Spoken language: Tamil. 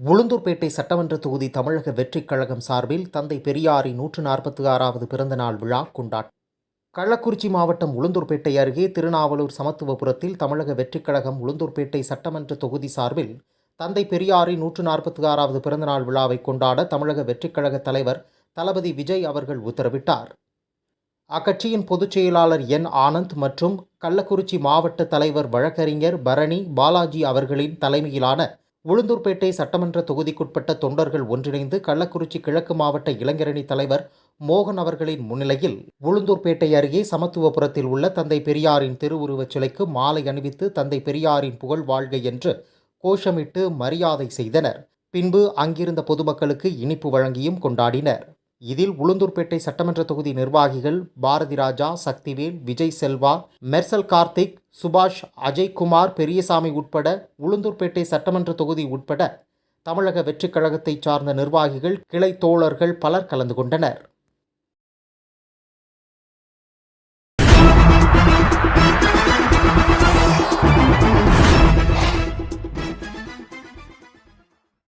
உளுந்தூர்பேட்டை சட்டமன்ற தொகுதி தமிழக வெற்றிக் கழகம் சார்பில் தந்தை பெரியாரின் நூற்று நாற்பத்தி ஆறாவது பிறந்தநாள் விழா கொண்டாட் கள்ளக்குறிச்சி மாவட்டம் உளுந்தூர்பேட்டை அருகே திருநாவலூர் சமத்துவபுரத்தில் தமிழக வெற்றிக் கழகம் உளுந்தூர்பேட்டை சட்டமன்ற தொகுதி சார்பில் தந்தை பெரியாரின் நூற்று நாற்பத்தி ஆறாவது பிறந்தநாள் விழாவை கொண்டாட தமிழக வெற்றிக் கழக தலைவர் தளபதி விஜய் அவர்கள் உத்தரவிட்டார். அக்கட்சியின் பொதுச் செயலாளர் என் ஆனந்த் மற்றும் கள்ளக்குறிச்சி மாவட்ட தலைவர் வழக்கறிஞர் பரணி பாலாஜி அவர்களின் தலைமையிலான உளுந்தூர்பேட்டை சட்டமன்ற தொகுதிக்குட்பட்ட தொண்டர்கள் ஒன்றிணைந்து கள்ளக்குறிச்சி கிழக்கு மாவட்ட இளைஞரணி தலைவர் மோகன் அவர்களின் முன்னிலையில் உளுந்தூர்பேட்டை அருகே சமத்துவபுரத்தில் உள்ள தந்தை பெரியாரின் திருவுருவச் சிலைக்கு மாலை அணிவித்து தந்தை பெரியாரின் புகழ் வாழ்க என்று கோஷமிட்டு மரியாதை செய்தனர். பின்பு அங்கிருந்த பொதுமக்களுக்கு இனிப்பு வழங்கியும் கொண்டாடினர். இதில் உளுந்தூர்பேட்டை சட்டமன்ற தொகுதி நிர்வாகிகள் பாரதி ராஜா சக்திவேல் விஜய் செல்வா மெர்சல் கார்த்திக் சுபாஷ் அஜய்குமார் பெரியசாமி உட்பட உளுந்தூர்பேட்டை சட்டமன்ற தொகுதி உட்பட தமிழக வெற்றிக் கழகத்தைச் சார்ந்த நிர்வாகிகள் கிளை தோழர்கள் பலர் கலந்து கொண்டனர்.